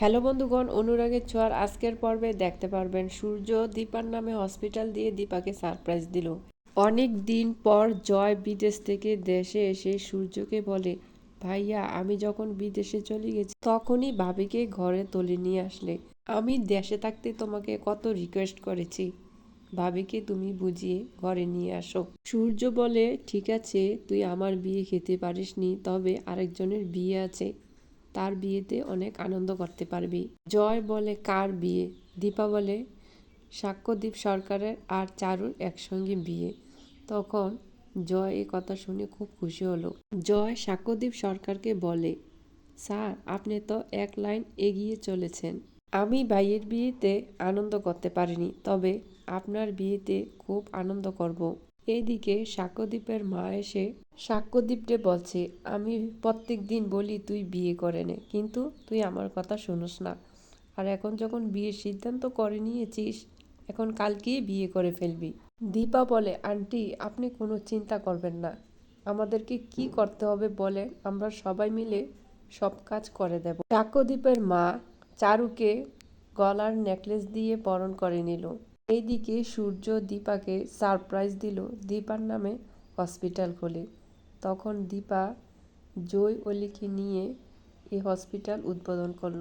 Hello বন্ধুগণ, অনুরাগের ছোঁয়ার আজকের পর্বে দেখতে পারবেন সূর্য দীপার নামে হসপিটাল দিয়ে দীপাকে সারপ্রাইজ দিল। অনেক দিন পর জয় বিদেশ থেকে দেশে এসে সূর্যকে বলে, ভাইয়া, আমি যখন বিদেশে চলে গেছি, তখনই ভাবিকে ঘরে তুলে নিয়ে আসলে। আমি দেশে থাকতে তোমাকে কত রিকোয়েস্ট করেছি। ভাবিকে তুমি বুঝিয়ে ঘরে নিয়ে আসো। সূর্য বলে, ঠিক আছে, তুই আমার বিয়ে খেতে পারিসনি, তবে আরেকজনের বিয়ে আছে। তার বিয়েতে অনেক আনন্দ করতে পারবি। জয় বলে কার বিয়ে? দীপা বলে সাক্ষ্যদীপ সরকারের আর চারুর একসঙ্গে বিয়ে। তখন জয় এ কথা শুনে খুব খুশি হলো। জয় সাক্ষ্যদীপ সরকারকে বলে, স্যার, আপনি তো এক লাইন এগিয়ে চলেছেন। আমি ভাইয়ের বিয়েতে আনন্দ করতে পারিনি, তবে আপনার বিয়েতে খুব আনন্দ করব। এইদিকে সাক্ষ্যদীপের মা এসে সাক্ষ্যদীপকে বলছে, আমি প্রত্যেক দিন বলি, তুই বিয়ে করে নে, কিন্তু তুই আমার কথা শুনোস না। আর এখন যখন বিয়ের সিদ্ধান্ত করে নিয়েছিস, এখন কালকেই বিয়ে করে ফেলবি। দীপা বলে, আন্টি, আপনি কোনো চিন্তা করবেন না। আমাদেরকে কি করতে হবে বলে আমরা সবাই মিলে সব কাজ করে দেব। সাক্ষ্যদীপের মা চারুকে গলার নেকলেস দিয়ে বরণ করে নিল। এইদিকে সূর্য দীপাকে সারপ্রাইজ দিল। দীপার নামে হসপিটাল খোলে। তখন দীপা জয় অলিকে নিয়ে এই হসপিটাল উদ্বোধন করল।